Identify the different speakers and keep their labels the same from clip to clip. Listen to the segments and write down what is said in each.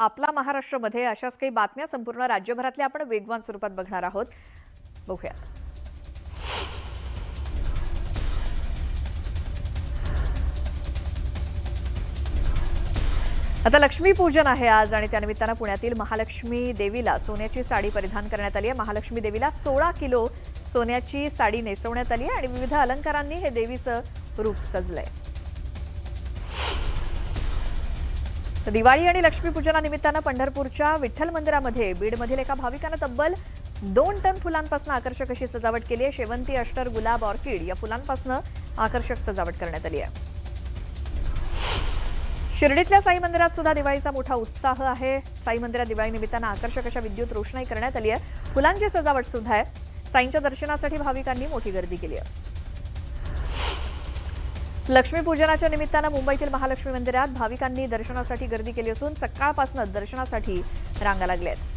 Speaker 1: आपला महाराष्ट्रमध्ये अशाच काही बातम्या संपूर्ण राज्यभरातल्या आपण वेगवान स्वरूपात बघणार आहोत. बघूया आता लक्ष्मीपूजन आहे आज आणि त्यानिमित्तानं पुण्यातील महालक्ष्मी देवीला सोन्याची साडी परिधान करण्यात आली आहे. महालक्ष्मी देवीला सोळा किलो सोन्याची साडी नेसवण्यात आली आहे आणि विविध अलंकारांनी हे देवीचं रूप सजलंय. तर दिवाळी आणि लक्ष्मीपूजनानिमित्तानं पंढरपूरच्या विठ्ठल मंदिरामध्ये बीडमधील एका भाविकानं तब्बल दोन टन फुलांपासून आकर्षक अशी सजावट केली आहे. शेवंती अष्टर गुलाब ऑर्किड या फुलांपासून आकर्षक सजावट करण्यात आली आहे. शिर्डीतल्या साई मंदिरात सुद्धा दिवाळीचा मोठा उत्साह आहे. साई मंदिरात दिवाळी निमित्तानं आकर्षक अशा विद्युत रोषणाई करण्यात आली आहे. फुलांची सजावट सुद्धा आहे. साईंच्या दर्शनासाठी भाविकांनी मोठी गर्दी केली आहे. लक्ष्मीपूजनाच्या निमित्तानं मुंबईतील महालक्ष्मी मंदिरात भाविकांनी दर्शनासाठी गर्दी केली असून सकाळपासूनच दर्शनासाठी रांगा लागल्यात आहेत.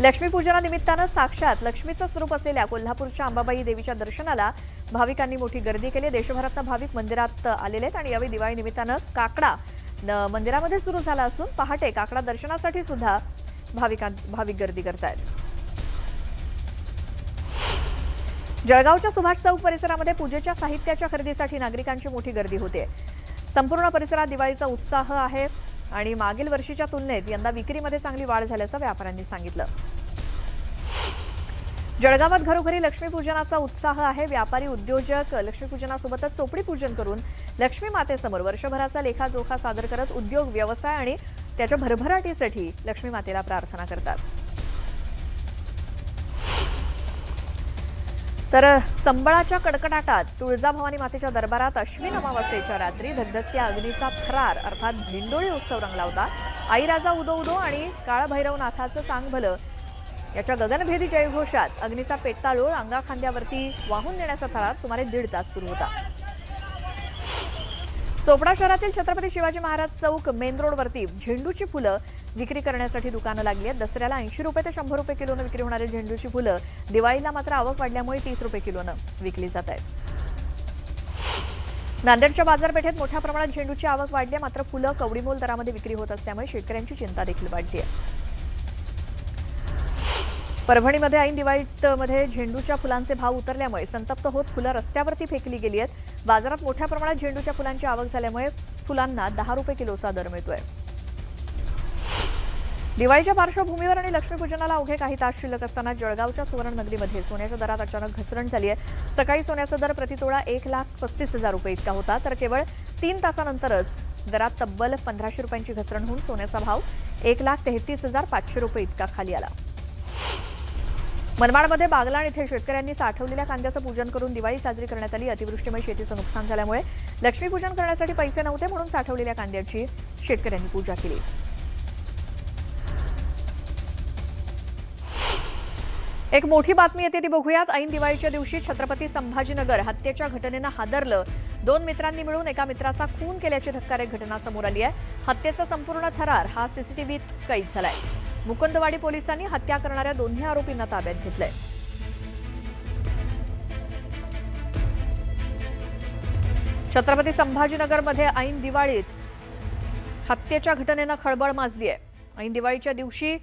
Speaker 1: लक्ष्मीपूजनानिमित्तानं साक्षात लक्ष्मीचं स्वरूप असलेल्या कोल्हापूरच्या अंबाबाई देवीच्या दर्शनाला भाविकांनी मोठी गर्दी केली. देशभरातनं भाविक मंदिरात आलेले आहेत आणि यावेळी दिवाळी निमित्तानं काकडा मंदिरामध्ये सुरू झाला असून पहाटे काकडा दर्शनासाठी सुद्धा भाविकां भाविक गर्दी करत आहेत जळगावच्या सुभाष चौक परिसरामध्ये पूजेच्या साहित्याच्या खरेदीसाठी नागरिकांची मोठी गर्दी होते. संपूर्ण परिसरात दिवाळीचा उत्साह आहे आणि मागील वर्षीच्या तुलनेत यंदा विक्रीमध्ये चांगली वाढ झाल्याचं व्यापाऱ्यांनी सांगितलं. जळगावात घरोघरी लक्ष्मीपूजनाचा उत्साह आहे. व्यापारी उद्योजक लक्ष्मीपूजनासोबतच चोपडी पूजन करून लक्ष्मी मातेसमोर वर्षभराचा लेखाजोखा सादर करत उद्योग व्यवसाय आणि त्याच्या भरभराटीसाठी लक्ष्मी मातेला प्रार्थना करतात. तर संबळाच्या कडकडाटात तुळजाभवानी मातेच्या दरबारात अश्विन अमावस्येच्या रात्री धगधगत्या अग्नीचा थरार अर्थात भिंडोळी उत्सव रंगला होता. आई राजा उदो उदो आणि काळभैरवनाथाचं चांग भलं याच्या गगनभेदी जयघोषात अग्नीचा पेट्टाळूळ अंगाखांद्यावरती वाहून नेण्याचा थरार सुमारे दीड तास सुरू होता. चोपडा शहरातील छत्रपती शिवाजी महाराज चौक मेन रोडवरती झेंडूची फुलं विक्री करण्यासाठी दुकानं लागली आहेत. दसऱ्याला ऐंशी रुपये ते शंभर रुपये किलोनं विक्री होणारी झेंडूची फुलं. दिवाळीला मात्र आवक वाढल्यामुळे तीस रुपये किलोनं विकली जात आहेत. नांदेडच्या बाजारपेठेत मोठ्या प्रमाणात झेंडूची आवक वाढली आहे, मात्र फुलं कवडीमोल दरामध्ये विक्री होत असल्यामुळे शेतकऱ्यांची चिंता देखील वाढली आहे. परभणीमध्ये ऐन दिवाळीत मध्ये झेंडूच्या फुलांचे भाव उतरल्यामुळे संतप्त होत फुलं रस्त्यावरती फेकली गेली आहेत. बाजारात मोठ्या प्रमाणात झेंडूच्या फुलांची आवक झाल्यामुळे फुलांना दहा रुपये किलोचा दर मिळतोय. दिवाळीच्या पार्श्वभूमीवर आणि लक्ष्मीपूजनाला अवघे काही तास शिल्लक असताना जळगावच्या सुवर्णनगरीमध्ये सोन्याच्या दरात अचानक घसरण झाली आहे. सकाळी सोन्याचा दर प्रतितोळा एक लाख पस्तीस हजार रुपये इतका होता तर केवळ तीन तासानंतरच दरात तब्बल पंधराशे रुपयांची घसरण होऊन सोन्याचा भाव एक लाख तेहतीस हजार पाचशे रुपये इतका खाली आला. मनमाडमध्ये बागलाण इथे शेतकऱ्यांनी साठवलेल्या कांद्याचं पूजन करून दिवाळी साजरी करण्यात आली. अतिवृष्टीमुळे शेतीचं नुकसान झाल्यामुळे लक्ष्मीपूजन करण्यासाठी पैसे नव्हते म्हणून साठवलेल्या कांद्याची शेतकऱ्यांनी पूजा केली. एक मोठी बातमी येते ती बघूयात. ऐन दिवाळीच्या दिवशी छत्रपती संभाजीनगर हत्येच्या घटनेनं हादरलं. दोन मित्रांनी मिळून एका मित्राचा खून केल्याची धक्कादायक घटना समोर आली आहे. हत्येचा संपूर्ण थरार हा सीसीटीव्हीत कैद झालाय. मुकुंदवाडी पोलिसांनी हत्या करणाऱ्या दोन्ही आरोपींना ताब्यात घेतलंय. छत्रपती संभाजीनगरमध्ये ऐन दिवाळीत हत्येच्या घटनेनं खळबळ माजली आहे ऐन दिवाळीच्या दिवशी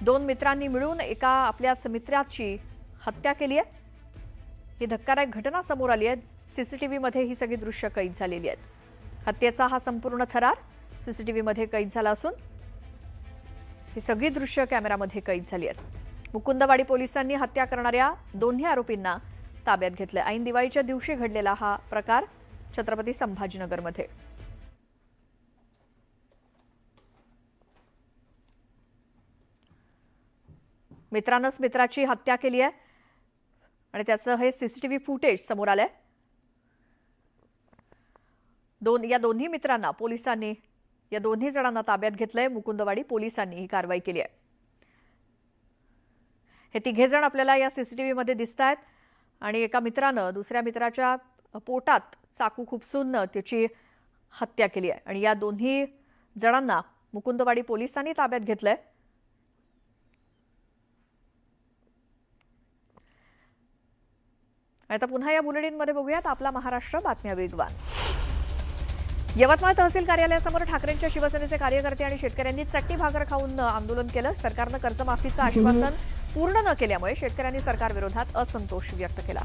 Speaker 1: दोन मित्रांनी मिळून एका आपल्याच मित्राची हत्या केली आहे. ही धक्कादायक घटना समोर आली आहे. सीसीटीव्हीमध्ये ही सगळी दृश्य कैद झालेली आहेत. हत्येचा हा संपूर्ण थरार सीसीटीव्हीमध्ये कैद झाला असून ही सगळी दृश्य कॅमेरामध्ये कैद झाली आहेत. मुकुंदवाडी पोलिसांनी हत्या करणाऱ्या दोन्ही आरोपींना ताब्यात घेतलं ऐन दिवाळीच्या दिवशी घडलेला हा प्रकार छत्रपती संभाजीनगरमध्ये. मित्रानंच मित्राची हत्या केली आहे. आणि त्याचं हे सीसीटीव्ही फुटेज समोर आलंय. दोन या दोन्ही मित्रांना पोलिसांनी या दोन्ही जणांना ताब्यात घेतलंय. मुकुंदवाडी पोलिसांनी ही कारवाई केली आहे. हे तिघे जण आपल्याला या सीसीटीव्हीमध्ये दिसत आहेत आणि एका मित्रानं दुसऱ्या मित्राच्या पोटात चाकू खुपसून त्याची हत्या केली आहे. आणि या दोन्ही जणांना मुकुंदवाडी पोलिसांनी ताब्यात घेतलंय. आता पुन्हा या बुलेटिनमध्ये बघूयात आपला महाराष्ट्र बातम्या वेगवान यवतमाळ तहसील कार्यालयासमोर ठाकरेंच्या शिवसेनेचे कार्यकर्ते आणि शेतकऱ्यांनी चट्टी भाकर खाऊन आंदोलन केलं. सरकारनं कर्जमाफीचं आश्वासन पूर्ण न केल्यामुळे शेतकऱ्यांनी सरकारविरोधात असंतोष व्यक्त केला.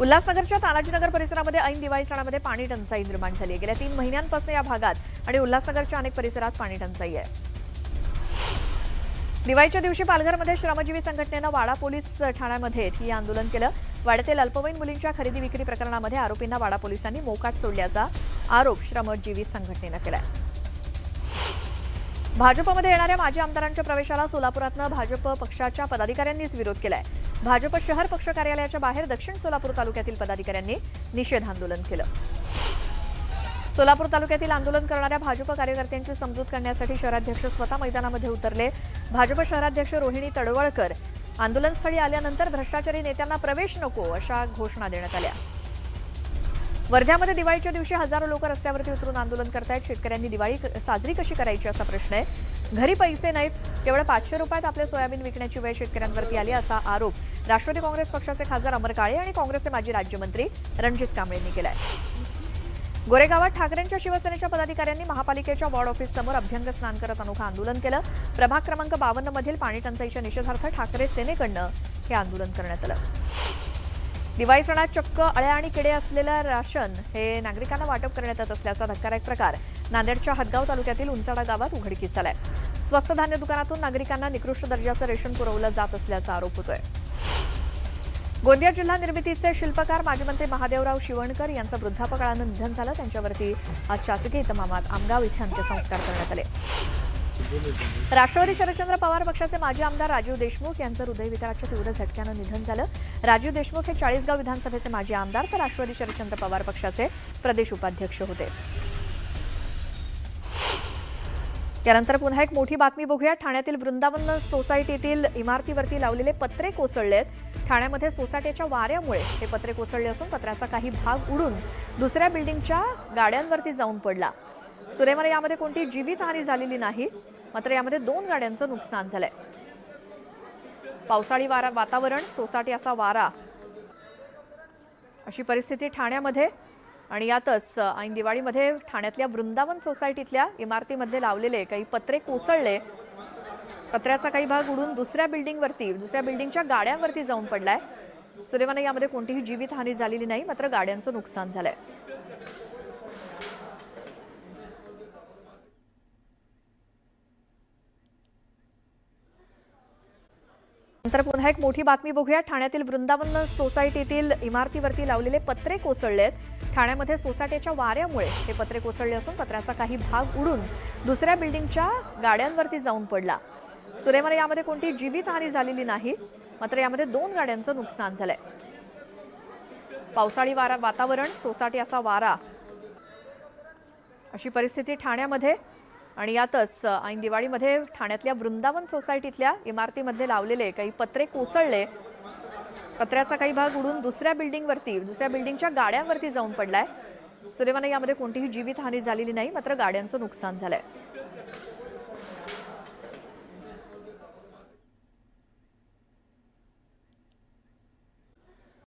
Speaker 1: उल्हासनगरच्या तानाजीनगर परिसरामध्ये ऐन दिवाळी सणामध्ये पाणी टंचाई निर्माण झाली आहे. गेल्या तीन महिन्यांपासून या भागात आणि उल्हासनगरच्या अनेक परिसरात पाणी टंचाई आहे. दिवाळीच्या दिवशी पालघरमध्ये श्रमजीवी संघटनेनं वाडा पोलीस ठाण्यामध्ये ठिय्या आंदोलन केलं. वाड्यातील अल्पवयीन मुलींच्या खरेदी विक्री प्रकरणामध्ये आरोपींना वाडा पोलिसांनी मोकाट सोडल्याचा आरोप श्रमजीवी संघटनेनं केलाय. भाजपमध्ये येणाऱ्या माजी आमदारांच्या प्रवेशाला सोलापुरातनं भाजप पक्षाच्या पदाधिकाऱ्यांनीच विरोध केलाय. भाजप शहर पक्ष कार्यालयाच्या बाहेर दक्षिण सोलापूर तालुक्यातील पदाधिकाऱ्यांनी निषेध आंदोलन केलं. सोलापूर तालुक्यातील आंदोलन करणाऱ्या भाजप कार्यकर्त्यांची समजूत करण्यासाठी शहराध्यक्ष स्वतः मैदानामध्ये उतरले. भाजप शहराध्यक्ष रोहिणी तडवळकर आंदोलनस्थळी आल्यानंतर भ्रष्टाचारी नेत्यांना प्रवेश नको अशा घोषणा देण्यात आल्या. वर्ध्यामध्ये दिवाळीच्या दिवशी हजारो लोक रस्त्यावरती उतरून आंदोलन करतायत. शेतकऱ्यांनी दिवाळी साजरी कशी करायची असा प्रश्न आहे. घरी पैसे नाहीत केवळ पाचशे रुपयात आपले सोयाबीन विकण्याची वेळ शेतकऱ्यांवरती आली असा आरोप राष्ट्रवादी काँग्रेस पक्षाचे खासदार अमर काळे आणि काँग्रेसचे माजी राज्यमंत्री रणजित कांबळेंनी केलाय. गोरेगावात ठाकरेंच्या शिवसेनेच्या पदाधिकाऱ्यांनी महापालिकेच्या वॉर्ड ऑफिस समोर अभ्यंग स्नान करत अनोखं आंदोलन केलं. प्रभाग क्रमांक बावन्न मधील पाणी टंचाईच्या निषेधार्थ ठाकरे सेनेकडनं हे आंदोलन करण्यात आलं. दिवाळी सणात चक्क अळ्या आणि किडे असलेलं राशन हे नागरिकांना वाटप करण्यात येत असल्याचा धक्कादायक प्रकार नांदेडच्या हदगाव तालुक्यातील उंचाडा गावात उघडकीस आलाय. स्वस्त धान्य दुकानातून नागरिकांना निकृष्ट दर्जाचं रेशन पुरवलं जात असल्याचा आरोप होतोय. गोंदिया जिल्हा निर्मितीचे शिल्पकार माजी मंत्री महादेवराव शिवणकर यांचं वृद्धापकाळानं निधन झालं. त्यांच्यावरती आज शासकीय इतमामात आमगाव इथे अंत्यसंस्कार करण्यात आले. राष्ट्रवादी शरदचंद्र पवार पक्षाचे माजी आमदार राजीव देशमुख यांचं हृदयविकाराच्या तीव्र झटक्यानं निधन झालं. राजीव देशमुख हे चाळीसगाव विधानसभेचे माजी आमदार तर राष्ट्रवादी शरदचंद्र पवार पक्षाचे प्रदेश उपाध्यक्ष होते. यानंतर पुन्हा एक मोठी बातमी बघूया. ठाण्यातील वृंदावन सोसायटीतील इमारतीवरती लावलेले पत्रे कोसळलेत. ठाण्यामध्ये सोसाट्याच्या वाऱ्यामुळे हे पत्रे कोसळले असून पत्र्याचा काही भाग उडून दुसऱ्या बिल्डिंगच्या गाड्यांवरती जाऊन पडला. सुदैवाने यामध्ये कोणती जीवितहानी झालेली नाही मात्र यामध्ये दोन गाड्यांचं नुकसान झालंय. पावसाळी वारा वातावरण सोसाट्याचा वारा. अशी परिस्थिती ठाण्यामध्ये आणि यातच ऐन दिवाळीमध्ये ठाण्यातल्या वृंदावन सोसायटीतल्या इमारतीमध्ये लावलेले काही पत्रे कोसळले पत्र्याचा काही भाग उडून दुसऱ्या बिल्डिंगवरती दुसऱ्या बिल्डिंगच्या गाड्यांवरती जाऊन पडलाय. सुदैवाने यामध्ये कोणतीही जीवितहानी झालेली नाही मात्र गाड्यांचं नुकसान झालंय. नंतर पुन्हा एक मोठी बातमी बघूया. ठाण्यातील वृंदावन सोसायटीतील इमारतीवरती लावलेले पत्रे कोसळलेत. ठाण्यामध्ये सोसायटीच्या वाऱ्यामुळे हे पत्रे कोसळले असून पत्र्याचा काही भाग उडून दुसऱ्या बिल्डिंगच्या गाड्यांवरती जाऊन पडला. सुदैवाने यामध्ये कोणती जीवितहानी झालेली नाही मात्र यामध्ये दोन गाड्यांचं नुकसान झालंय. पावसाळी वारा वातावरण सोसाट्याचा वारा. अशी परिस्थिती ठाण्यामध्ये आणि यातच ऐन दिवाळीमध्ये ठाण्यातल्या वृंदावन सोसायटीतल्या इमारतीमध्ये लावलेले काही पत्रे कोसळले. पत्र्याचा काही भाग उडून दुसऱ्या बिल्डिंगवरती दुसऱ्या बिल्डिंगच्या गाड्यांवरती जाऊन पडलाय. सुदैवाने यामध्ये कोणतीही जीवितहानी झालेली नाही मात्र गाड्यांचं नुकसान झालंय.